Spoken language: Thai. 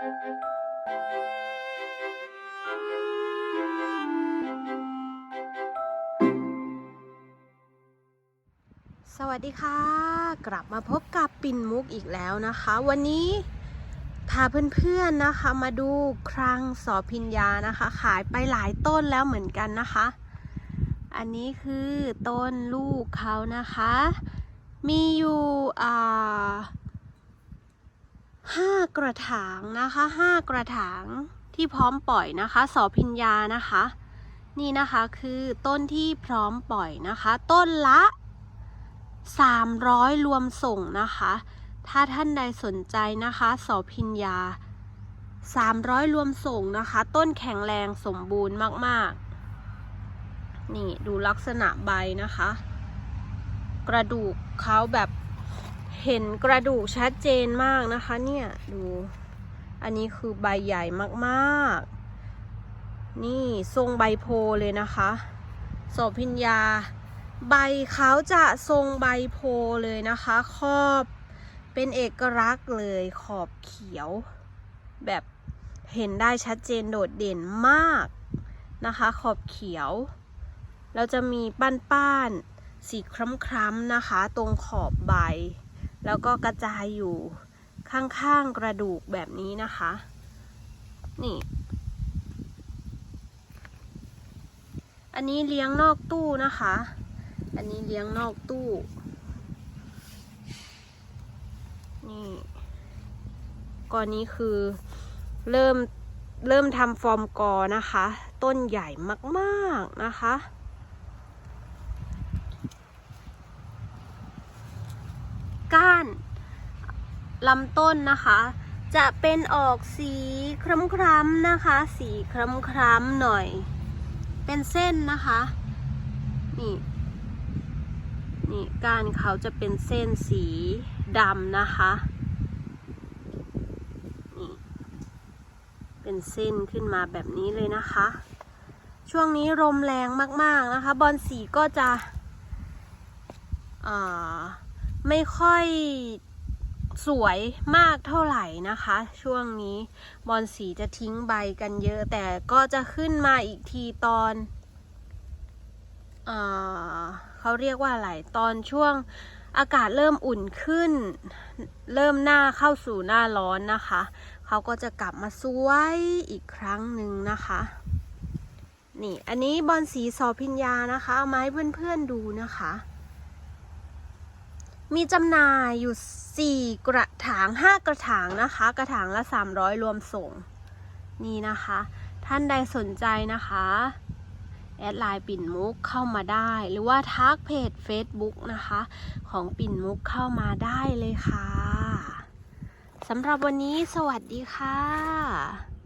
สวัสดีค่ะ กลับมาพบกับปิ่นมุกอีกแล้วนะคะ วันนี้พาเพื่อนๆนะคะ มาดูครังสอพิญญานะคะ ขายไปหลายต้นแล้วเหมือนกันนะคะ อันนี้คือต้นลูกเขานะคะ มีอยู่อ่า กระถางนะคะห้ากระถางที่พร้อมปล่อยนะคะสอพิญญานะคะ นี่นะคะคือต้นที่พร้อมปล่อยนะคะ ต้นละ 300 รวมส่งนะคะ ถ้าท่านใดสนใจนะคะสอพิญญา 300 รวมส่งนะคะ ต้นแข็งแรงสมบูรณ์มากๆ นี่ดูลักษณะใบนะคะ กระดูกเขาแบบ เห็นกระดูกชัดเจนมากนะคะเนี่ยดูอันนี้คือใบใหญ่มากๆ นี่ทรงใบโพเลยนะคะโสพิญญา ใบเขาจะทรงใบโพเลยนะคะขอบเป็นเอกลักษณ์เลยขอบเขียว แบบเห็นได้ชัดเจนโดดเด่นมากนะคะ ขอบเขียวแล้วจะมีป้านๆสีคล้ำๆนะคะ ตรงขอบใบ แล้วก็กระจายอยู่ข้างๆกระดูกแบบนี้นะคะ นี่ อันนี้เลี้ยงนอกตู้นะคะ อันนี้เลี้ยงนอกตู้ นี่ก่อนนี้คือเริ่มเริ่มทำฟอร์มกอนะคะ ต้นใหญ่มากๆนะคะ ก้าน ลำต้นนะคะ จะเป็นออกสีคล้ำๆนะคะ สีคล้ำๆหน่อย เป็นเส้นนะคะ นี่ นี่ก้านเขาจะเป็นเส้นสีดำนะคะนี่เป็นเส้นขึ้นมาแบบนี้เลยนะคะ ช่วงนี้ลมแรงมากๆนะคะ บอลสีก็จะไม่ค่อย สวยมากเท่าไหร่นะคะ ช่วงนี้บอลสีจะทิ้งใบกันเยอะแต่ก็จะขึ้นมาอีกทีตอนอเขาเรียกว่าอะไรตอนช่วงอากาศเริ่มอุ่นขึ้น เริ่มหน้าเข้าสู่หน้าร้อนนะคะ เขาก็จะกลับมาสวยอีกครั้งหนึ่งนะคะ นี่อันนี้บอลสีสอพิญญานะคะ เอามาให้เพื่อนๆดูนะคะ มีจำหน่ายอยู่ 4 กระถาง 5 กระถางนะคะ กระถางละ 300 รวมส่ง นี่นะคะ ท่านใดสนใจนะคะ แอดไลน์ปิ่นมุกเข้ามาได้ หรือว่าทักเพจ Facebook นะคะ ของปิ่นมุกเข้ามาได้เลยค่ะสำหรับวันนี้สวัสดีค่ะ